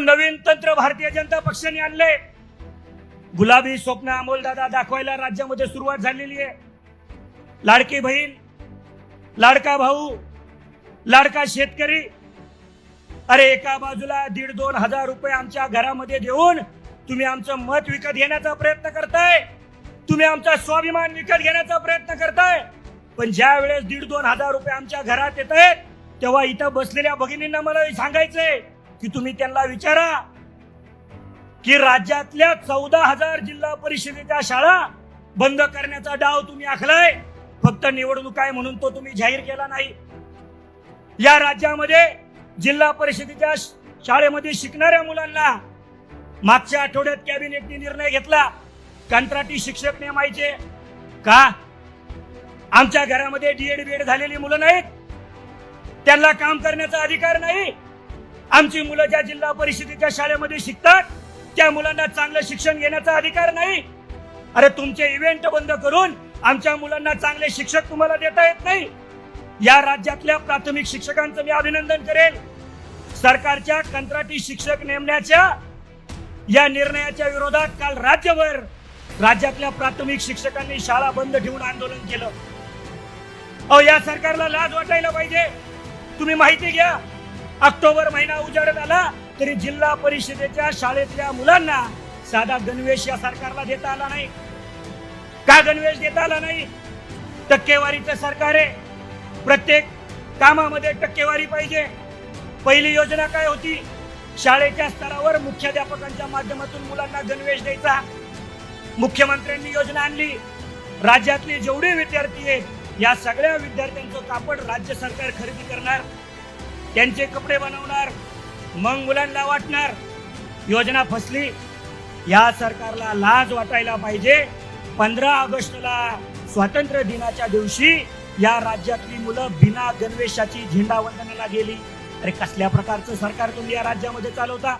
नवीन तंत्र भारतीय जनता पक्षाने आणले गुलाबी स्वप्न अमोलदादा दाखवायला राज्यामध्ये सुरुवात झालेली आहे. लाडकी बहीण लाडका भाऊ लाडका शेतकरी अरे एका बाजूला दीड दोन हजार रुपये आमच्या घरामध्ये देऊन तुम्ही आमचं मत विकत घेण्याचा प्रयत्न करताय. तुम्ही आमचा स्वाभिमान विकत घेण्याचा प्रयत्न करताय. पण ज्या वेळेस दीड दोन हजार रुपये आमच्या घरात येत आहेत तेव्हा इथं बसलेल्या भगिनींना मला सांगायचंय. की तुम्ही त्यांना विचारा की राज्यातल्या चौदा हजार जिल्हा परिषदेच्या शाळा बंद करण्याचा डाव तुम्ही आखलाय. फक्त निवडणूक आहे म्हणून तो तुम्ही जाहीर केला नाही. या राज्यामध्ये जिल्हा परिषदेच्या शाळेमध्ये शिकणाऱ्या मुलांना मागच्या आठवड्यात कॅबिनेटने निर्णय घेतला. कंत्राटी शिक्षक नेमायचे. का? आमच्या घरामध्ये डीएड बीएड झालेली मुलं नाहीत. त्यांना काम करण्याचा अधिकार नाही. आमची मुलं ज्या जिल्हा परिषदेच्या शाळेमध्ये शिकतात त्या मुलांना चांगलं शिक्षण घेण्याचा अधिकार नाही. अरे तुमचे इव्हेंट बंद करून आमच्या मुलांना चांगले शिक्षक तुम्हाला देता येत नाही. या राज्यातल्या प्राथमिक शिक्षकांचं मी अभिनंदन करेल सरकारच्या कंत्राटी शिक्षक नेमण्याच्या या निर्णयाच्या विरोधात काल राज्यभर राज्यातल्या प्राथमिक शिक्षकांनी शाळा बंद ठेवून आंदोलन केलं. अहो या सरकारला लाज वाटायला पाहिजे. तुम्ही माहिती घ्या. ऑक्टोबर महिना उजाडत आला तरी जिल्हा परिषदेच्या शाळेतल्या मुलांना साधा गणवेश या सरकारला देता आला नाही. का गणवेश देता आला नाही? टक्केवारीचं सरकार आहे. प्रत्येक कामामध्ये टक्केवारी पाहिजे. पहिली योजना काय होती? शाळेच्या स्तरावर मुख्याध्यापकांच्या माध्यमातून मुलांना गणवेश द्यायचा. मुख्यमंत्र्यांनी योजना आणली. राज्यातले जेवढे विद्यार्थी आहेत या सगळ्या विद्यार्थ्यांचं कापड राज्य सरकार खरेदी करणार. त्यांचे कपडे बनवणार मग मुलांना वाटणार योजना फसली. या सरकारला लाज वाटायला पाहिजे. पंधरा ऑगस्टला स्वातंत्र्य दिनाच्या दिवशी या राज्यातली मुलं बिना गणवेशाची झेंडा वंदनाला गेली. अरे कसल्या प्रकारचं सरकार तुम्ही या राज्यामध्ये चालवता?